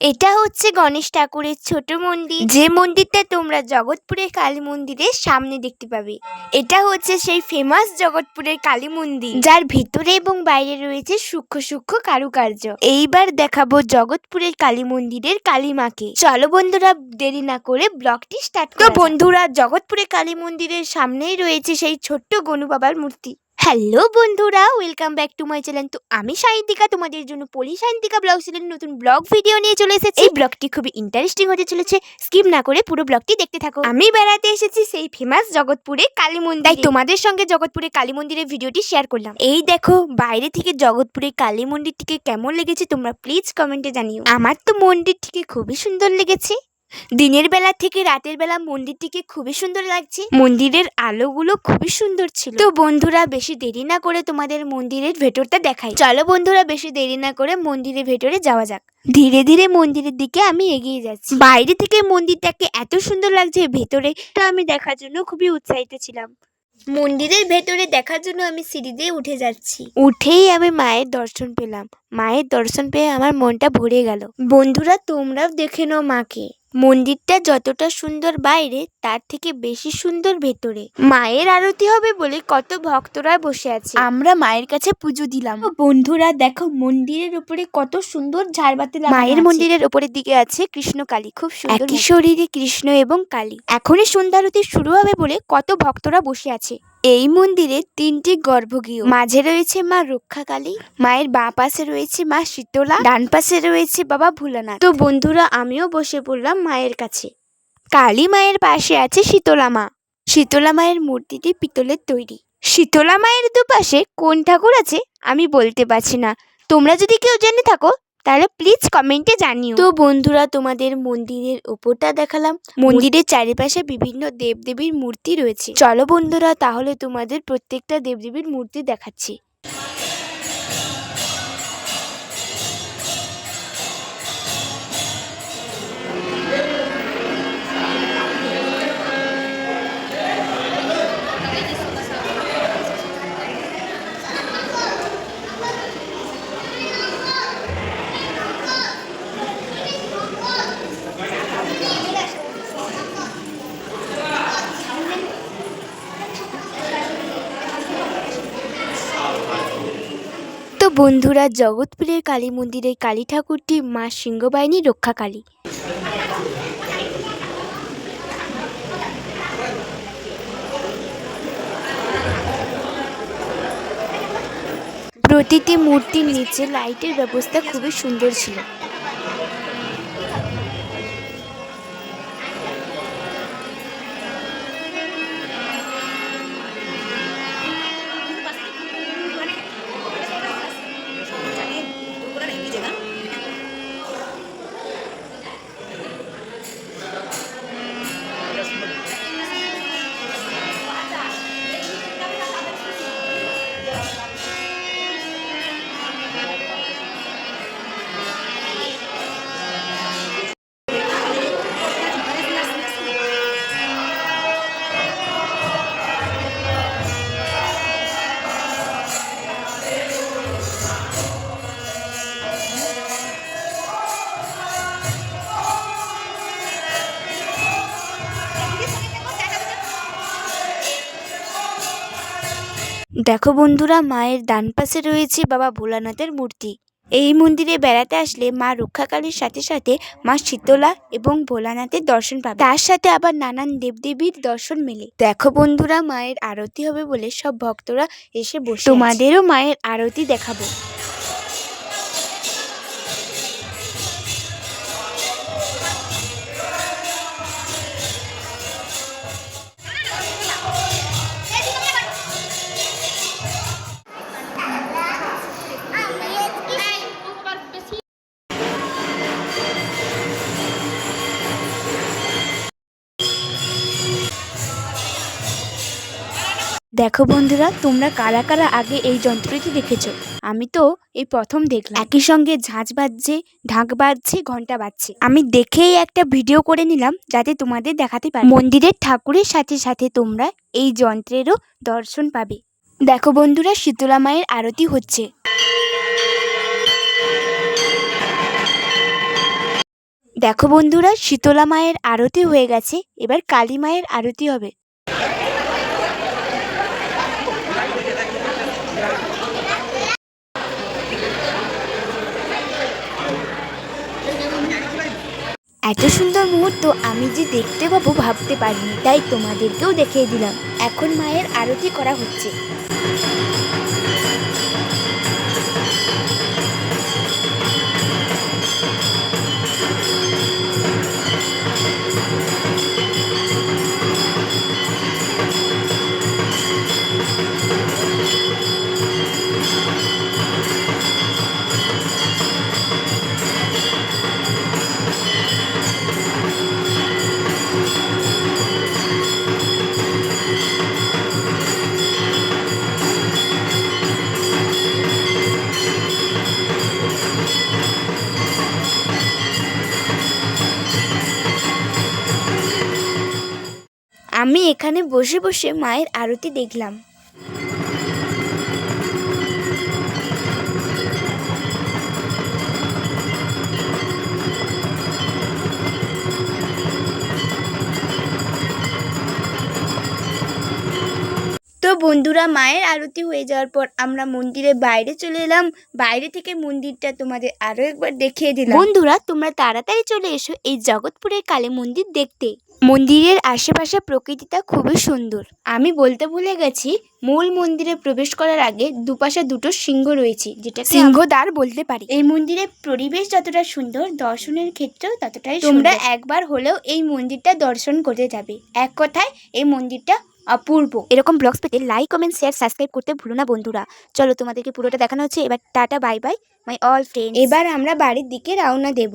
এটা হচ্ছে গণেশ ঠাকুরের ছোট মন্দির। যে মন্দিরটা তোমরা জগৎপুরের কালী মন্দিরের সামনে দেখতে পাবে, এটা হচ্ছে সেই ফেমাস জগৎপুরের কালী মন্দির। যার ভিতরে এবং বাইরে রয়েছে সূক্ষ্ম সূক্ষ্ম কারুকার্য। এইবার দেখাবো জগৎপুরের কালী মন্দিরের কালী মাকে চলো বন্ধুরা, দেরি না করে ব্লগটি স্টার্ট তো বন্ধুরা, জগৎপুরের কালী মন্দিরের সামনেই রয়েছে সেই ছোট্ট গনু বাবার মূর্তি। হ্যালো বন্ধুরা welcome back to my channel তো আমি সায়ন্তিকা তোমাদের জন্য পলি সায়ন্তিকা ব্লগ চ্যানেল নতুন ব্লগ ভিডিও নিয়ে চলে এসেছি। এই ব্লগটি খুবই ইন্টারেস্টিং হতে চলেছে। স্কিপ না করে পুরো ব্লগটি দেখতে থাকো। আমি বেড়াতে এসেছি সেই ফেমাস জগৎপুরে কালী মন্দির। তাই তোমাদের সঙ্গে জগৎপুরে কালী মন্দিরের ভিডিওটি শেয়ার করলাম। এই দেখো বাইরে থেকে জগৎপুরে কালী মন্দিরটিকে কেমন লেগেছে তোমরা প্লিজ কমেন্টে জানিও। আমার তো মন্দিরটিকে খুবই সুন্দর লেগেছে। দিনের বেলা থেকে রাতের বেলা মন্দিরটিকে খুবই সুন্দর লাগছে। মন্দিরের আলোগুলো খুবই সুন্দর ছিল। তো বন্ধুরা, বেশি দেরি না করে তোমাদের মন্দিরের ভেতরটা দেখাই। চলো বন্ধুরা, বেশি দেরি না করে মন্দিরের ভেতরে যাওয়া যাক। ধীরে ধীরে মন্দিরের দিকে আমি এগিয়ে যাচ্ছি। বাইরে থেকে মন্দিরটাকে এত সুন্দর লাগছে, ভেতরে তা আমি দেখার জন্য খুবই উৎসাহিত ছিলাম। মন্দিরের ভেতরে দেখার জন্য আমি সিঁড়ি দিয়ে উঠে যাচ্ছি। উঠেই আমি মায়ের দর্শন পেলাম। মায়ের দর্শন পেয়ে আমার মনটা ভরে গেল। বন্ধুরা, তোমরাও দেখে নাও মাকে। মন্দিরটা যতটা সুন্দর বাইরে তার থেকে বেশি সুন্দর ভেতরে। মায়ের আরতি হবে বলে কত ভক্তরা বসে আছে। আমরা মায়ের কাছে পুজো দিলাম। বন্ধুরা দেখো মন্দিরের উপরে কত সুন্দর ঝাড়বাতি মায়ের মন্দিরের উপরের দিকে আছে কৃষ্ণ কালী খুব সুন্দর একই শরীরে কৃষ্ণ এবং কালী। এখনই সন্ধ্যারতি শুরু হবে বলে কত ভক্তরা বসে আছে। এই মন্দিরে তিনটি গর্ভগৃহ। মাঝে রয়েছে মা রক্ষাকালী, মায়ের বাঁ পাশে রয়েছে মা শীতলা, ডান পাশে রয়েছে বাবা ভোলানাথ। তো বন্ধুরা, আমিও বসে পড়লাম মায়ের কাছে। কালী মায়ের পাশে আছে শীতলা মা। শীতলা মায়ের মূর্তিটি পিতলের তৈরি। শীতলা মায়ের দুপাশে কোন ঠাকুর আছে আমি বলতে পারছি না। তোমরা যদি কেউ জেনে থাকো তাহলে প্লিজ কমেন্টে জানিও। তো বন্ধুরা তোমাদের মন্দিরের ওপরটা দেখালাম। মন্দিরের চারিপাশে বিভিন্ন দেবদেবীর মূর্তি রয়েছে। চলো বন্ধুরা তাহলে তোমাদের প্রত্যেকটা দেবদেবীর মূর্তি দেখাচ্ছি। বন্ধুরা, জগৎপুরের কালী মন্দিরের কালী ঠাকুরটি মা সিংহবাহিনী রক্ষা কালী। প্রতিটি মূর্তির নিচে লাইটের ব্যবস্থা খুবই সুন্দর ছিল। দেখো বন্ধুরা, মায়ের ডান পাশে রয়েছে বাবা ভোলানাথের মূর্তি। এই মন্দিরে বেড়াতে আসলে মা রক্ষাকালীর সাথে সাথে মা শীতলা এবং ভোলানাথের দর্শন পাবে। তার সাথে আবার নানান দেবদেবীর দর্শন মেলে। দেখো বন্ধুরা, মায়ের আরতি হবে বলে সব ভক্তরা এসে বসে তোমাদেরও মায়ের আরতি দেখাবো। দেখো বন্ধুরা, তোমরা কারা কারা আগে এই যন্ত্রটি দেখেছ? আমি তো এই প্রথম দেখলাম। একই সঙ্গে ঝাঁঝ বাজছে, ঢাক বাজছে ঘণ্টা বাজছে। আমি দেখেই একটা ভিডিও করে নিলাম, যাতে তোমাদের দেখাতে পারি। মন্দিরের ঠাকুরের সাথে সাথে তোমরা এই যন্ত্রেরও দর্শন পাবে। দেখো বন্ধুরা, শীতলা মায়ের আরতি হচ্ছে। দেখো বন্ধুরা, শীতলা মায়ের আরতি হয়ে গেছে, এবার কালী মায়ের আরতি হবে। এত সুন্দর মুহূর্ত আমি যে দেখতে পাবো ভাবতে পারিনি, তাই তোমাদেরকেও দেখিয়ে দিলাম। এখন মায়ের আরতি করা হচ্ছে। এখানে বসে বসে মায়ের আরতি দেখলাম। তো বন্ধুরা, মায়ের আরতি হয়ে যাওয়ার পর আমরা মন্দিরের বাইরে চলে এলাম। বাইরে থেকে মন্দিরটা তোমাদের আরও একবার দেখিয়ে দিলাম। বন্ধুরা, তোমরা তাড়াতাড়ি চলে এসো এই জগৎপুরের কালী মন্দির দেখতে। মন্দিরের আশেপাশে প্রকৃতিটা খুবই সুন্দর। আমি বলতে ভুলে গেছি মূল মন্দিরে প্রবেশ করার আগে দুপাশে দুটো সিংহ রয়েছে যেটা সিংহদ্বার বলতে পারি। এই মন্দিরের পরিবেশ যতটা সুন্দর দর্শনের ক্ষেত্রেও ততটাই তোমরা একবার হলেও এই মন্দিরটা দর্শন করতে যাবে। এক কথায় এই মন্দিরটা অপূর্ব। এরকম ব্লগস পেতে লাইক কমেন্ট শেয়ার সাবস্ক্রাইব করতে ভুলো না বন্ধুরা। চলো তোমাদেরকে পুরোটা দেখানো হচ্ছে এবার tata bye bye my all friend এবার আমরা বাড়ির দিকে রওনা দেব।